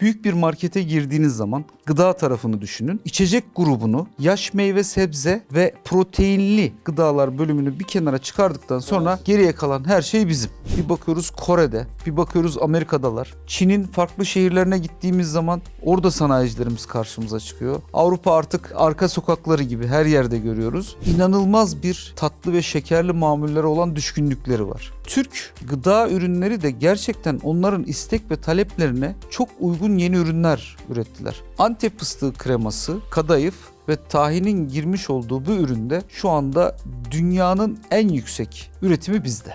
Büyük bir markete girdiğiniz zaman gıda tarafını düşünün. İçecek grubunu yaş meyve sebze ve proteinli gıdalar bölümünü bir kenara çıkardıktan sonra geriye kalan her şey bizim. Bir bakıyoruz Kore'de, bir bakıyoruz Amerika'dalar. Çin'in farklı şehirlerine gittiğimiz zaman orada sanayicilerimiz karşımıza çıkıyor. Avrupa artık arka sokakları gibi her yerde görüyoruz. İnanılmaz bir tatlı ve şekerli mamullere olan düşkünlükleri var. Türk gıda ürünleri de gerçekten onların istek ve taleplerine çok uygun yeni ürünler ürettiler. Antep fıstığı kreması, kadayıf ve tahinin girmiş olduğu bu üründe şu anda dünyanın en yüksek üretimi bizde.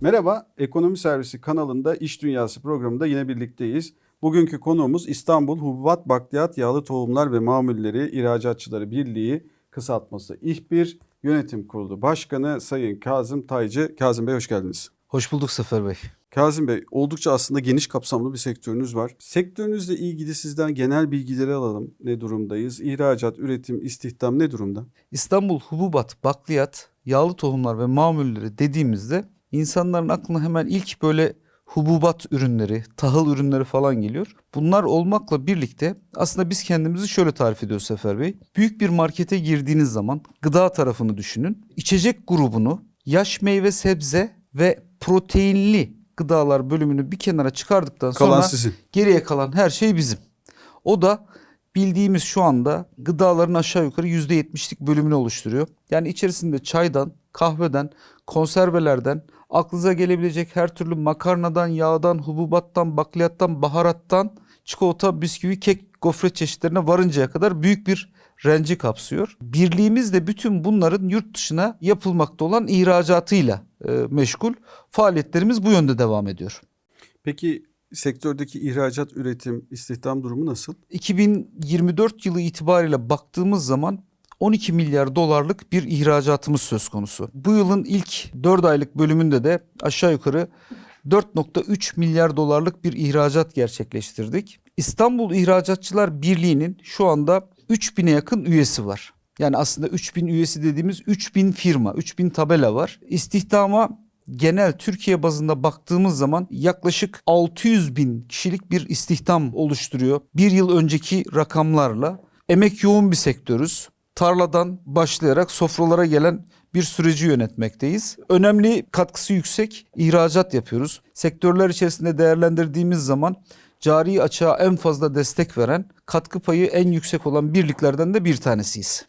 Merhaba, Ekonomi Servisi kanalında İş Dünyası programında yine birlikteyiz. Bugünkü konuğumuz İstanbul Hububat Bakliyat Yağlı Tohumlar ve Mamulleri İhracatçıları Birliği kısaltması İHBİR Yönetim Kurulu Başkanı Sayın Kazım Taycı. Kazım Bey hoş geldiniz. Hoş bulduk Sefer Bey. Kazım Bey, oldukça aslında geniş kapsamlı bir sektörünüz var. Sektörünüzle ilgili sizden genel bilgileri alalım. Ne durumdayız? İhracat, üretim, istihdam ne durumda? İstanbul Hububat, Bakliyat, Yağlı Tohumlar ve Mamulleri dediğimizde insanların aklına hemen ilk böyle hububat ürünleri, tahıl ürünleri falan geliyor. Bunlar olmakla birlikte aslında biz kendimizi şöyle tarif ediyoruz Sefer Bey. Büyük bir markete girdiğiniz zaman gıda tarafını düşünün. İçecek grubunu yaş meyve sebze ve proteinli gıdalar bölümünü bir kenara çıkardıktan Kalan sonra sizin. geriye kalan her şey bizim. O da bildiğimiz şu anda gıdaların aşağı yukarı %70'lik bölümünü oluşturuyor. Yani içerisinde çaydan, kahveden, konservelerden, aklınıza gelebilecek her türlü makarnadan, yağdan, hububattan, bakliyattan, baharattan, çikolata, bisküvi, kek, gofret çeşitlerine varıncaya kadar büyük bir renci kapsıyor. Birliğimiz de bütün bunların yurt dışına yapılmakta olan ihracatıyla e, meşgul. Faaliyetlerimiz bu yönde devam ediyor. Peki sektördeki ihracat, üretim, istihdam durumu nasıl? 2024 yılı itibariyle baktığımız zaman 12 milyar dolarlık bir ihracatımız söz konusu. Bu yılın ilk 4 aylık bölümünde de aşağı yukarı 4.3 milyar dolarlık bir ihracat gerçekleştirdik. İstanbul İhracatçılar Birliği'nin şu anda 3000'e yakın üyesi var. Yani aslında 3000 üyesi dediğimiz 3000 firma, 3000 tabela var. İstihdama genel Türkiye bazında baktığımız zaman yaklaşık 600 bin kişilik bir istihdam oluşturuyor. Bir yıl önceki rakamlarla emek yoğun bir sektörüz. Tarladan başlayarak sofralara gelen bir süreci yönetmekteyiz. Önemli katkısı yüksek ihracat yapıyoruz. Sektörler içerisinde değerlendirdiğimiz zaman cari açığa en fazla destek veren, katkı payı en yüksek olan birliklerden de bir tanesiyiz.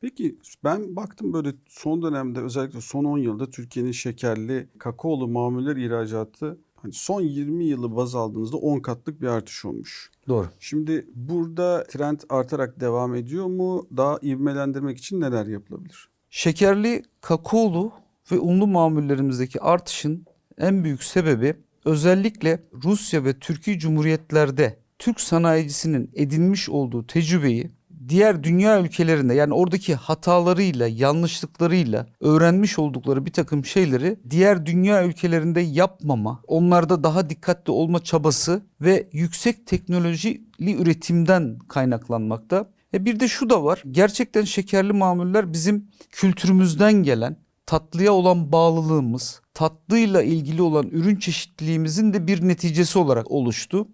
Peki ben baktım böyle son dönemde özellikle son 10 yılda Türkiye'nin şekerli kakaolu mamuller ihracatı hani son 20 yılı baz aldığınızda 10 katlık bir artış olmuş. Doğru. Şimdi burada trend artarak devam ediyor mu? Daha ivmelendirmek için neler yapılabilir? Şekerli, kakaolu ve unlu mamullerimizdeki artışın en büyük sebebi özellikle Rusya ve Türkiye Cumhuriyetlerde Türk sanayicisinin edinmiş olduğu tecrübeyi diğer dünya ülkelerinde yani oradaki hatalarıyla, yanlışlıklarıyla öğrenmiş oldukları bir takım şeyleri diğer dünya ülkelerinde yapmama, onlarda daha dikkatli olma çabası ve yüksek teknolojili üretimden kaynaklanmakta. E bir de şu da var. Gerçekten şekerli mamuller bizim kültürümüzden gelen tatlıya olan bağlılığımız, tatlıyla ilgili olan ürün çeşitliliğimizin de bir neticesi olarak oluştu.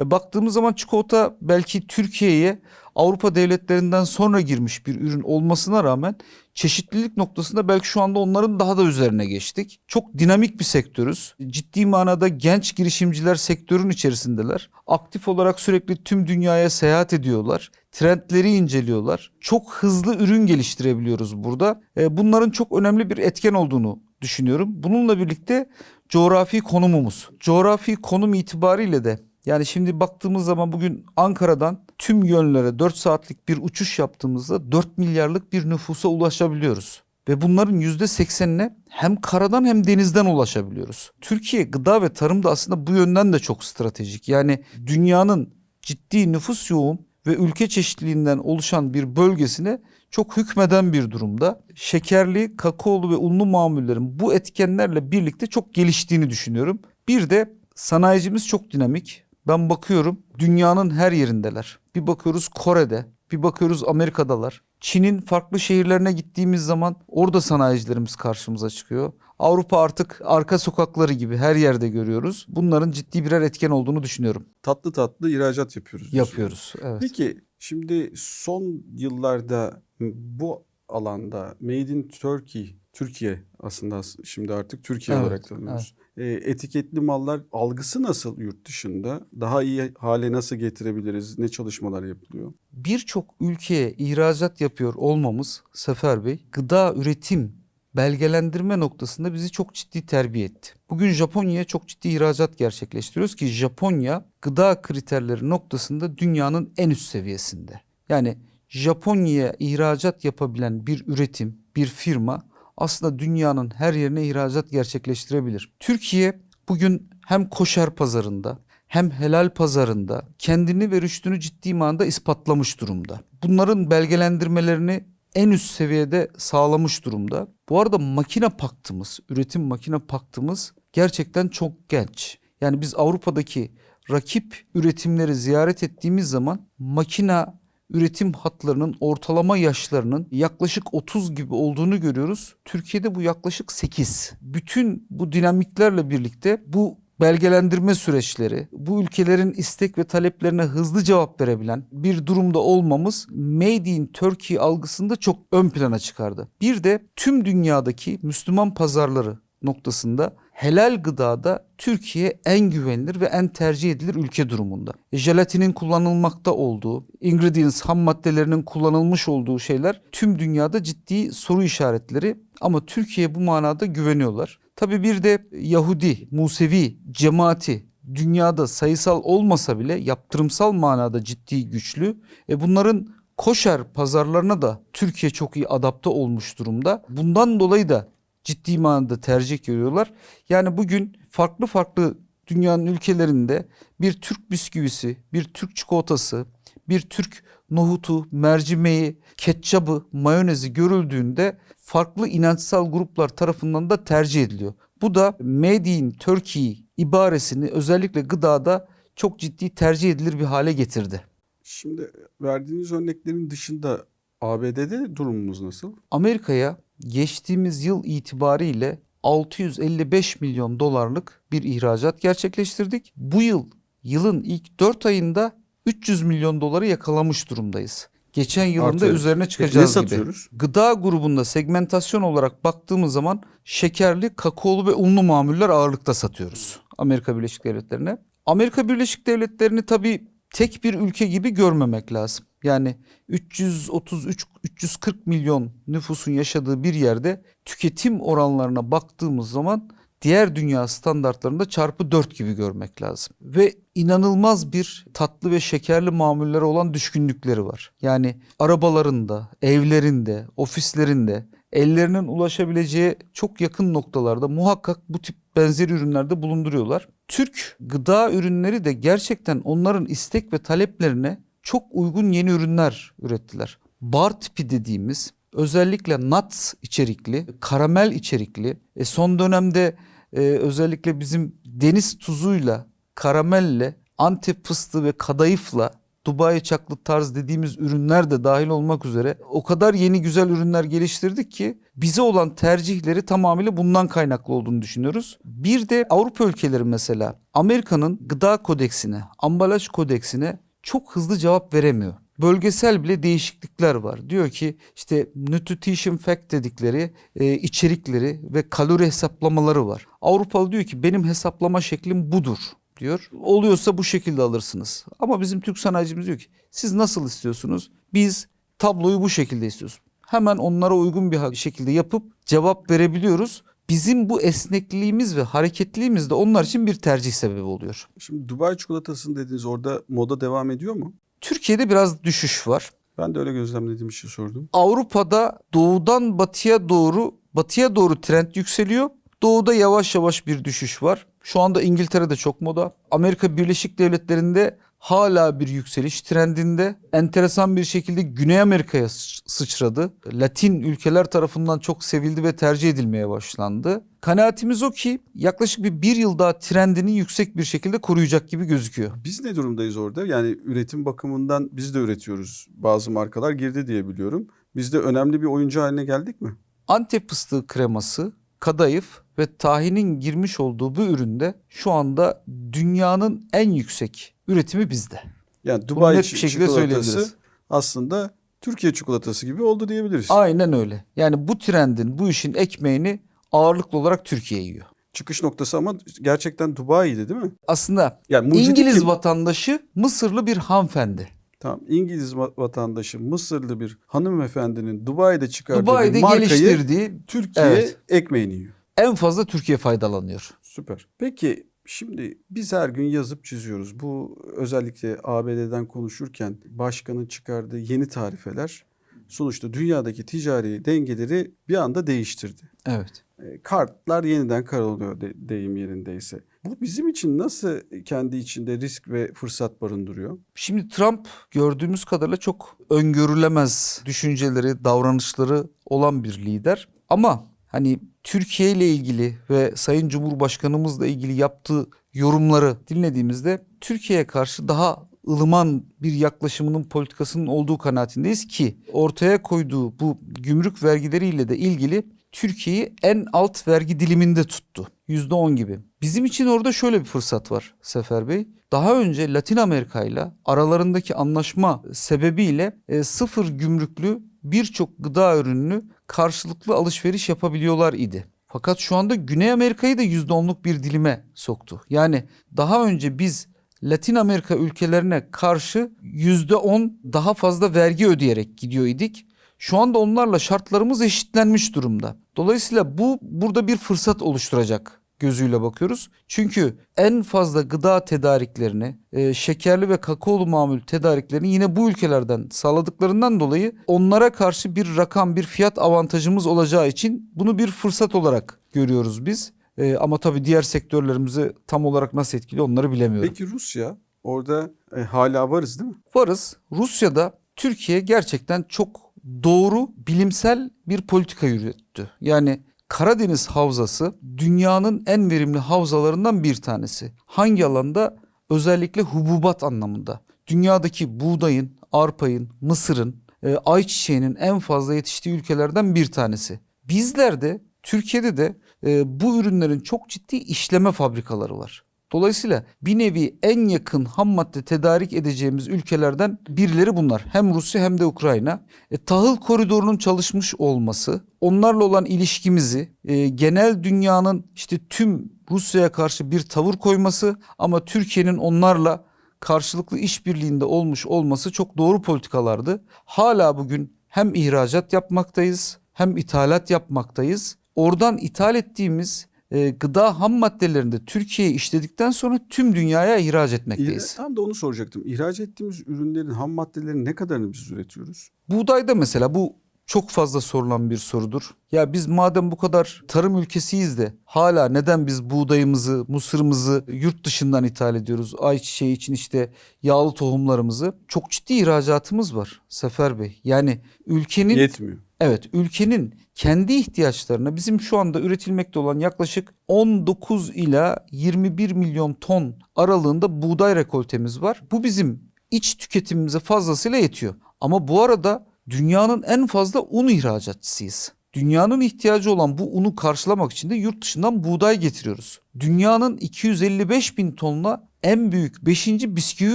E baktığımız zaman çikolata belki Türkiye'ye Avrupa devletlerinden sonra girmiş bir ürün olmasına rağmen çeşitlilik noktasında belki şu anda onların daha da üzerine geçtik. Çok dinamik bir sektörüz. Ciddi manada genç girişimciler sektörün içerisindeler. Aktif olarak sürekli tüm dünyaya seyahat ediyorlar. Trendleri inceliyorlar. Çok hızlı ürün geliştirebiliyoruz burada. E, Bunların çok önemli bir etken olduğunu düşünüyorum. Bununla birlikte coğrafi konumumuz. Coğrafi konum itibariyle de yani şimdi baktığımız zaman bugün Ankara'dan tüm yönlere 4 saatlik bir uçuş yaptığımızda 4 milyarlık bir nüfusa ulaşabiliyoruz. Ve bunların %80'ine hem karadan hem denizden ulaşabiliyoruz. Türkiye gıda ve tarımda aslında bu yönden de çok stratejik. Yani dünyanın ciddi nüfus yoğun ve ülke çeşitliliğinden oluşan bir bölgesine çok hükmeden bir durumda. Şekerli, kakaolu ve unlu mamullerin bu etkenlerle birlikte çok geliştiğini düşünüyorum. Bir de sanayicimiz çok dinamik. Ben bakıyorum dünyanın her yerindeler. Bir bakıyoruz Kore'de, Bir bakıyoruz Amerika'dalar. Çin'in farklı şehirlerine gittiğimiz zaman orada sanayicilerimiz karşımıza çıkıyor. Avrupa artık arka sokakları gibi her yerde görüyoruz. Bunların ciddi birer etken olduğunu düşünüyorum. Tatlı tatlı ihracat yapıyoruz. Yapıyoruz. Evet. Peki şimdi son yıllarda bu alanda Made in Turkey, Türkiye aslında as- şimdi artık Türkiye Evet, olarak tanıyoruz. E, etiketli mallar algısı nasıl yurt dışında? Daha iyi hale nasıl getirebiliriz? Ne çalışmalar yapılıyor? birçok ülkeye ihracat yapıyor olmamız Sefer Bey gıda üretim belgelendirme noktasında bizi çok ciddi terbiye etti. Bugün Japonya'ya çok ciddi ihracat gerçekleştiriyoruz ki Japonya gıda kriterleri noktasında dünyanın en üst seviyesinde. Yani Japonya'ya ihracat yapabilen bir üretim, bir firma aslında dünyanın her yerine ihracat gerçekleştirebilir. Türkiye bugün hem koşer pazarında hem helal pazarında kendini ve rüştünü ciddi manada ispatlamış durumda. Bunların belgelendirmelerini en üst seviyede sağlamış durumda. Bu arada makine paktımız, üretim makine paktımız gerçekten çok genç. Yani biz Avrupa'daki rakip üretimleri ziyaret ettiğimiz zaman makina üretim hatlarının ortalama yaşlarının yaklaşık 30 gibi olduğunu görüyoruz. Türkiye'de bu yaklaşık 8. Bütün bu dinamiklerle birlikte bu belgelendirme süreçleri, bu ülkelerin istek ve taleplerine hızlı cevap verebilen bir durumda olmamız Made in Turkey algısında çok ön plana çıkardı. Bir de tüm dünyadaki Müslüman pazarları noktasında helal gıdada Türkiye en güvenilir ve en tercih edilir ülke durumunda. Jelatinin kullanılmakta olduğu, ingredients ham maddelerinin kullanılmış olduğu şeyler tüm dünyada ciddi soru işaretleri ama Türkiye bu manada güveniyorlar. Tabii bir de Yahudi, Musevi cemaati dünyada sayısal olmasa bile yaptırımsal manada ciddi güçlü. E bunların koşer pazarlarına da Türkiye çok iyi adapte olmuş durumda. Bundan dolayı da ciddi manada tercih görüyorlar. Yani bugün farklı farklı dünyanın ülkelerinde bir Türk bisküvisi, bir Türk çikolatası, bir Türk nohutu, mercimeği, ketçabı, mayonezi görüldüğünde farklı inançsal gruplar tarafından da tercih ediliyor. Bu da Made in Turkey ibaresini özellikle gıdada çok ciddi tercih edilir bir hale getirdi. Şimdi verdiğiniz örneklerin dışında ABD'de durumumuz nasıl? Amerika'ya geçtiğimiz yıl itibariyle 655 milyon dolarlık bir ihracat gerçekleştirdik. Bu yıl yılın ilk 4 ayında 300 milyon doları yakalamış durumdayız. Geçen yılın da Artıyor. üzerine çıkacağız ne gibi. satıyoruz? Gıda grubunda segmentasyon olarak baktığımız zaman şekerli, kakaolu ve unlu mamuller ağırlıkta satıyoruz Amerika Birleşik Devletleri'ne. Amerika Birleşik Devletleri'ni tabii tek bir ülke gibi görmemek lazım. Yani 333-340 milyon nüfusun yaşadığı bir yerde tüketim oranlarına baktığımız zaman diğer dünya standartlarında çarpı 4 gibi görmek lazım. Ve inanılmaz bir tatlı ve şekerli mamullere olan düşkünlükleri var. Yani arabalarında, evlerinde, ofislerinde ellerinin ulaşabileceği çok yakın noktalarda muhakkak bu tip benzeri ürünlerde bulunduruyorlar. Türk gıda ürünleri de gerçekten onların istek ve taleplerine çok uygun yeni ürünler ürettiler. Bar tipi dediğimiz özellikle nuts içerikli, karamel içerikli, e son dönemde e, özellikle bizim deniz tuzuyla, karamelle, antep fıstığı ve kadayıfla Dubai çaklı tarz dediğimiz ürünler de dahil olmak üzere o kadar yeni güzel ürünler geliştirdik ki bize olan tercihleri tamamıyla bundan kaynaklı olduğunu düşünüyoruz. Bir de Avrupa ülkeleri mesela Amerika'nın gıda kodeksine, ambalaj kodeksine çok hızlı cevap veremiyor. Bölgesel bile değişiklikler var. Diyor ki işte nutrition fact dedikleri e, içerikleri ve kalori hesaplamaları var. Avrupalı diyor ki benim hesaplama şeklim budur diyor. Oluyorsa bu şekilde alırsınız. Ama bizim Türk sanayicimiz diyor ki siz nasıl istiyorsunuz? Biz tabloyu bu şekilde istiyoruz. Hemen onlara uygun bir şekilde yapıp cevap verebiliyoruz. Bizim bu esnekliğimiz ve hareketliliğimiz de onlar için bir tercih sebebi oluyor. Şimdi Dubai çikolatasını dediniz orada moda devam ediyor mu? Türkiye'de biraz düşüş var. Ben de öyle gözlemlediğim için sordum. Avrupa'da doğudan batıya doğru batıya doğru trend yükseliyor. Doğuda yavaş yavaş bir düşüş var. Şu anda İngiltere'de çok moda. Amerika Birleşik Devletleri'nde hala bir yükseliş trendinde. Enteresan bir şekilde Güney Amerika'ya sı- sıçradı. Latin ülkeler tarafından çok sevildi ve tercih edilmeye başlandı. Kanaatimiz o ki yaklaşık bir bir yıl daha trendini yüksek bir şekilde koruyacak gibi gözüküyor. Biz ne durumdayız orada? Yani üretim bakımından biz de üretiyoruz. Bazı markalar girdi diye biliyorum. Biz de önemli bir oyuncu haline geldik mi? Antep fıstığı kreması, kadayıf ve tahinin girmiş olduğu bu üründe şu anda dünyanın en yüksek üretimi bizde. Yani Bunu Dubai net çi- bir şekilde söyleyebiliriz. aslında Türkiye çikolatası gibi oldu diyebiliriz. Aynen öyle. Yani bu trendin, bu işin ekmeğini ağırlıklı olarak Türkiye yiyor. Çıkış noktası ama gerçekten Dubai'ydi değil mi? Aslında Yani mucidi İngiliz kim? vatandaşı Mısırlı bir hanımefendi. Tamam İngiliz va- vatandaşı Mısırlı bir hanımefendinin Dubai'de çıkardığı Dubai'de markayı geliştirdiği Türkiye Evet. ekmeğini yiyor. En fazla Türkiye faydalanıyor. Süper. Peki şimdi biz her gün yazıp çiziyoruz. Bu özellikle ABD'den konuşurken başkanın çıkardığı yeni tarifeler sonuçta dünyadaki ticari dengeleri bir anda değiştirdi. Evet. E, Kartlar yeniden karalıyor de, deyim yerindeyse. Bu bizim için nasıl kendi içinde risk ve fırsat barındırıyor? Şimdi Trump gördüğümüz kadarıyla çok öngörülemez düşünceleri, davranışları olan bir lider. Ama hani Türkiye ile ilgili ve Sayın Cumhurbaşkanımızla ilgili yaptığı yorumları dinlediğimizde Türkiye'ye karşı daha ılıman bir yaklaşımının politikasının olduğu kanaatindeyiz ki ortaya koyduğu bu gümrük vergileriyle de ilgili Türkiye'yi en alt vergi diliminde tuttu. %10 gibi. Bizim için orada şöyle bir fırsat var Sefer Bey. Daha önce Latin Amerika ile aralarındaki anlaşma sebebiyle e, sıfır gümrüklü birçok gıda ürününü karşılıklı alışveriş yapabiliyorlar idi. Fakat şu anda Güney Amerika'yı da %10'luk bir dilime soktu. Yani daha önce biz Latin Amerika ülkelerine karşı %10 daha fazla vergi ödeyerek gidiyor idik. Şu anda onlarla şartlarımız eşitlenmiş durumda. Dolayısıyla bu burada bir fırsat oluşturacak gözüyle bakıyoruz. Çünkü en fazla gıda tedariklerini, e, şekerli ve kakaolu mamul tedariklerini yine bu ülkelerden sağladıklarından dolayı onlara karşı bir rakam, bir fiyat avantajımız olacağı için bunu bir fırsat olarak görüyoruz biz. E, ama tabii diğer sektörlerimizi tam olarak nasıl etkili onları bilemiyorum. Peki Rusya orada e, hala varız değil mi? varız. Rusya'da Türkiye gerçekten çok doğru bilimsel bir politika yürüttü. Yani Karadeniz Havzası dünyanın en verimli havzalarından bir tanesi. Hangi alanda? Özellikle hububat anlamında. Dünyadaki buğdayın, arpayın, mısırın, e, ayçiçeğinin en fazla yetiştiği ülkelerden bir tanesi. Bizler de Türkiye'de de e, bu ürünlerin çok ciddi işleme fabrikaları var. Dolayısıyla bir nevi en yakın ham madde tedarik edeceğimiz ülkelerden birileri bunlar. Hem Rusya hem de Ukrayna. E, tahıl koridorunun çalışmış olması, onlarla olan ilişkimizi, e, genel dünyanın işte tüm Rusya'ya karşı bir tavır koyması ama Türkiye'nin onlarla karşılıklı işbirliğinde olmuş olması çok doğru politikalardı. Hala bugün hem ihracat yapmaktayız hem ithalat yapmaktayız. Oradan ithal ettiğimiz e, gıda ham maddelerini de Türkiye'ye işledikten sonra tüm dünyaya ihraç etmekteyiz. Tam da onu soracaktım. İhraç ettiğimiz ürünlerin ham maddelerin ne kadarını biz üretiyoruz? Buğdayda mesela bu çok fazla sorulan bir sorudur. Ya biz madem bu kadar tarım ülkesiyiz de hala neden biz buğdayımızı, mısırımızı yurt dışından ithal ediyoruz? Ayçiçeği için işte yağlı tohumlarımızı. Çok ciddi ihracatımız var Sefer Bey. Yani ülkenin Yetmiyor. Evet, ülkenin kendi ihtiyaçlarına bizim şu anda üretilmekte olan yaklaşık 19 ila 21 milyon ton aralığında buğday rekoltemiz var. Bu bizim iç tüketimimize fazlasıyla yetiyor. Ama bu arada dünyanın en fazla un ihracatçısıyız. Dünyanın ihtiyacı olan bu unu karşılamak için de yurt dışından buğday getiriyoruz. Dünyanın 255 bin tonla en büyük 5. bisküvi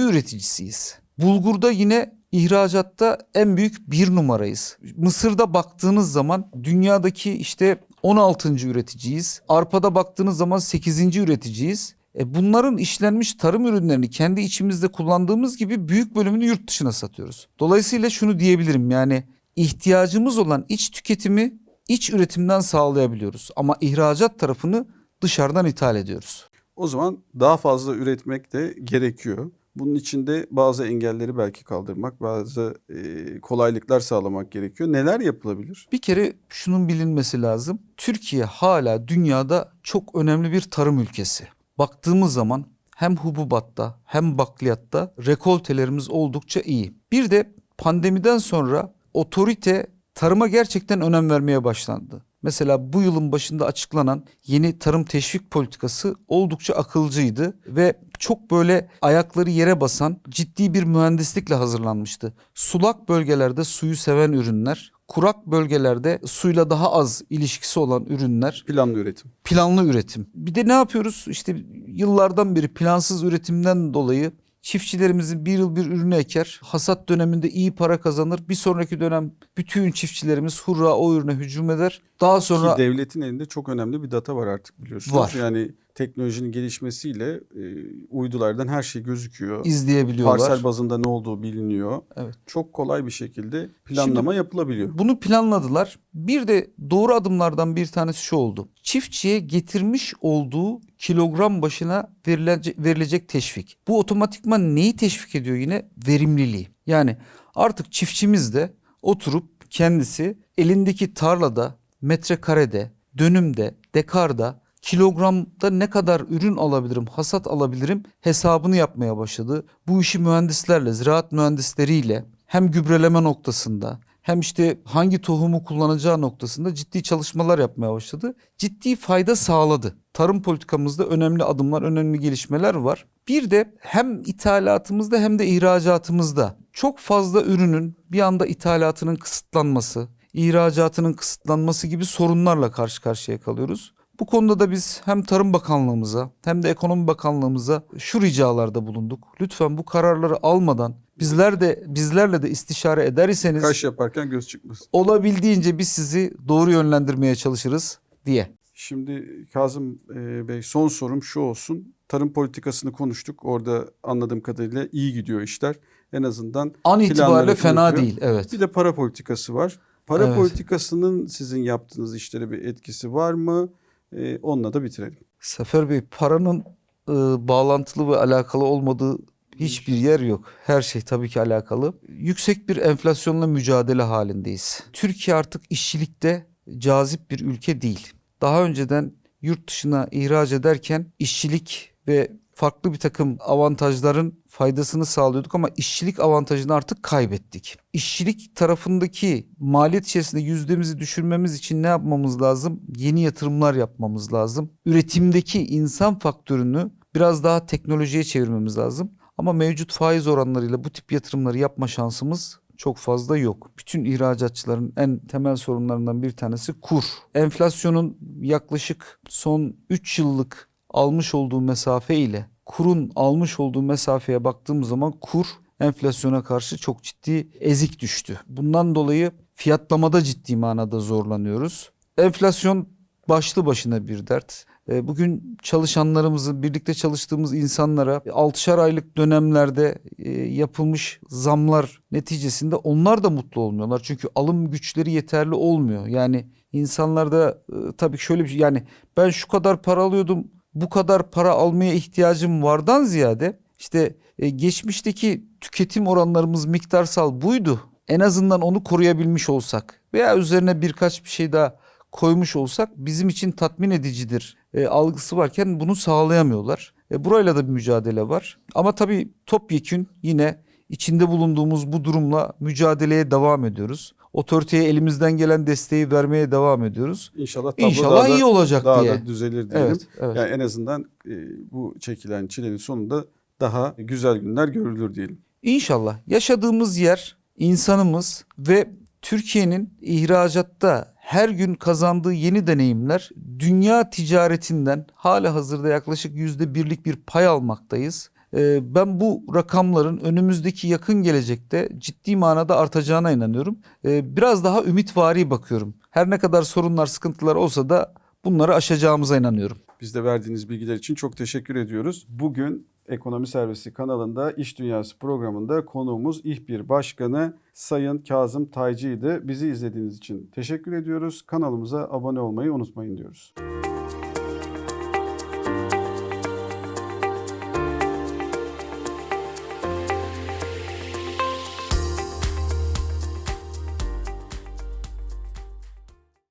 üreticisiyiz. Bulgurda yine ihracatta en büyük bir numarayız. Mısır'da baktığınız zaman dünyadaki işte 16. üreticiyiz. Arpa'da baktığınız zaman 8. üreticiyiz. E bunların işlenmiş tarım ürünlerini kendi içimizde kullandığımız gibi büyük bölümünü yurt dışına satıyoruz. Dolayısıyla şunu diyebilirim yani ihtiyacımız olan iç tüketimi iç üretimden sağlayabiliyoruz. Ama ihracat tarafını dışarıdan ithal ediyoruz. O zaman daha fazla üretmek de gerekiyor. Bunun için de bazı engelleri belki kaldırmak, bazı kolaylıklar sağlamak gerekiyor. Neler yapılabilir? Bir kere şunun bilinmesi lazım. Türkiye hala dünyada çok önemli bir tarım ülkesi. Baktığımız zaman hem hububatta hem bakliyatta rekoltelerimiz oldukça iyi. Bir de pandemiden sonra otorite tarıma gerçekten önem vermeye başlandı. Mesela bu yılın başında açıklanan yeni tarım teşvik politikası oldukça akılcıydı ve çok böyle ayakları yere basan ciddi bir mühendislikle hazırlanmıştı. Sulak bölgelerde suyu seven ürünler, kurak bölgelerde suyla daha az ilişkisi olan ürünler Planlı üretim. planlı üretim. Bir de ne yapıyoruz? İşte yıllardan beri plansız üretimden dolayı çiftçilerimizin bir yıl bir ürünü eker. Hasat döneminde iyi para kazanır. Bir sonraki dönem bütün çiftçilerimiz hurra o ürüne hücum eder. Daha sonra Ki devletin elinde çok önemli bir data var artık biliyorsunuz. Var. Yani teknolojinin gelişmesiyle e, uydulardan her şey gözüküyor. izleyebiliyorlar. Parsel bazında ne olduğu biliniyor. Evet. Çok kolay bir şekilde planlama yapılabiliyor. Bunu planladılar. Bir de doğru adımlardan bir tanesi şu oldu. Çiftçiye getirmiş olduğu kilogram başına verilecek, verilecek teşvik. Bu otomatikman neyi teşvik ediyor yine? Verimliliği. Yani artık çiftçimiz de oturup kendisi elindeki tarlada, metrekarede, dönümde, dekarda, kilogramda ne kadar ürün alabilirim, hasat alabilirim hesabını yapmaya başladı. Bu işi mühendislerle, ziraat mühendisleriyle hem gübreleme noktasında hem işte hangi tohumu kullanacağı noktasında ciddi çalışmalar yapmaya başladı. Ciddi fayda sağladı. Tarım politikamızda önemli adımlar, önemli gelişmeler var. Bir de hem ithalatımızda hem de ihracatımızda çok fazla ürünün bir anda ithalatının kısıtlanması, ihracatının kısıtlanması gibi sorunlarla karşı karşıya kalıyoruz. Bu konuda da biz hem Tarım Bakanlığımıza hem de Ekonomi Bakanlığımıza şu ricalarda bulunduk. Lütfen bu kararları almadan bizler de bizlerle de istişare eder iseniz Kaş yaparken göz çıkmasın. olabildiğince biz sizi doğru yönlendirmeye çalışırız diye. Şimdi Kazım e, Bey son sorum şu olsun. Tarım politikasını konuştuk. Orada anladığım kadarıyla iyi gidiyor işler. En azından An itibariyle fena konuşuyor. değil. Evet. Bir de para politikası var. Para Evet. politikasının sizin yaptığınız işlere bir etkisi var mı? Ee, onunla da bitirelim. Sefer Bey paranın e, bağlantılı ve alakalı olmadığı hiçbir yer yok. Her şey tabii ki alakalı. Yüksek bir enflasyonla mücadele halindeyiz. Türkiye artık işçilikte cazip bir ülke değil. Daha önceden yurt dışına ihraç ederken işçilik ve farklı bir takım avantajların faydasını sağlıyorduk ama işçilik avantajını artık kaybettik. İşçilik tarafındaki maliyet içerisinde yüzdemizi düşürmemiz için ne yapmamız lazım? Yeni yatırımlar yapmamız lazım. Üretimdeki insan faktörünü biraz daha teknolojiye çevirmemiz lazım. Ama mevcut faiz oranlarıyla bu tip yatırımları yapma şansımız çok fazla yok. Bütün ihracatçıların en temel sorunlarından bir tanesi kur. Enflasyonun yaklaşık son 3 yıllık almış olduğu mesafe ile kurun almış olduğu mesafeye baktığım zaman kur enflasyona karşı çok ciddi ezik düştü. Bundan dolayı fiyatlamada ciddi manada zorlanıyoruz. Enflasyon başlı başına bir dert. E, Bugün çalışanlarımızı, birlikte çalıştığımız insanlara 6'şar aylık dönemlerde e, yapılmış zamlar neticesinde onlar da mutlu olmuyorlar. Çünkü alım güçleri yeterli olmuyor. Yani insanlarda e, tabii şöyle bir şey yani ben şu kadar para alıyordum, bu kadar para almaya ihtiyacım vardan ziyade işte geçmişteki tüketim oranlarımız miktarsal buydu. En azından onu koruyabilmiş olsak veya üzerine birkaç bir şey daha koymuş olsak bizim için tatmin edicidir e, algısı varken bunu sağlayamıyorlar. E, burayla da bir mücadele var. Ama tabii topyekün yine içinde bulunduğumuz bu durumla mücadeleye devam ediyoruz. Otoriteye elimizden gelen desteği vermeye devam ediyoruz. İnşallah tablo İnşallah daha da, iyi olacak daha diye. da düzelir diyelim. Evet, evet. Yani en azından e, bu çekilen çilenin sonunda daha güzel günler görülür diyelim. İnşallah yaşadığımız yer, insanımız ve Türkiye'nin ihracatta her gün kazandığı yeni deneyimler dünya ticaretinden hala hazırda yaklaşık yüzde birlik bir pay almaktayız. Ee, Ben bu rakamların önümüzdeki yakın gelecekte ciddi manada artacağına inanıyorum. Ee, Biraz daha ümitvari bakıyorum. Her ne kadar sorunlar, sıkıntılar olsa da bunları aşacağımıza inanıyorum. Biz de verdiğiniz bilgiler için çok teşekkür ediyoruz. Bugün Ekonomi Servisi kanalında İş Dünyası programında konuğumuz İHBİR Başkanı Sayın Kazım Taycı'ydı. Bizi izlediğiniz için teşekkür ediyoruz. Kanalımıza abone olmayı unutmayın diyoruz.